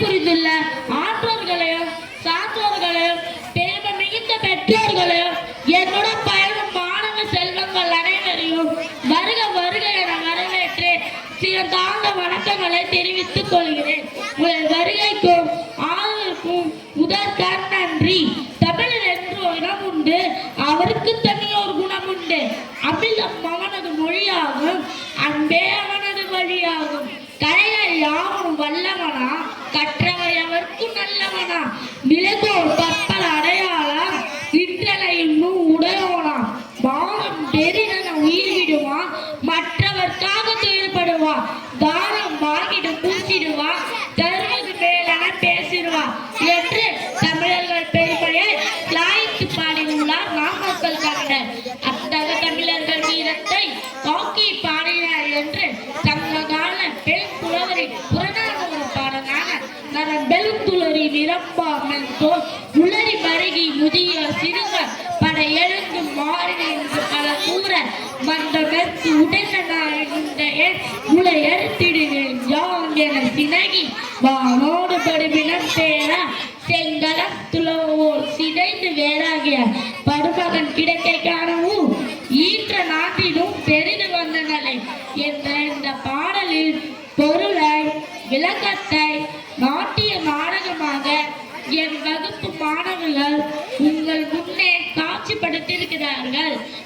புரிந்துள்ள का? मिळतो உளறி பருகி முதியோர் சிறுவர் பட எழுந்தும் மாறுகை என்று பல கூற வந்த வெத்து உடனடாகின்ற உளை அறுத்திடுகிறேன் யாம் என சினகி வானோடு படுமினம் பேரா செங்கலம் துளவோர் சிதைந்து வேறாகிய படுமகன் கிடைக்கை காண Yeah.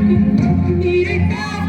Thank you.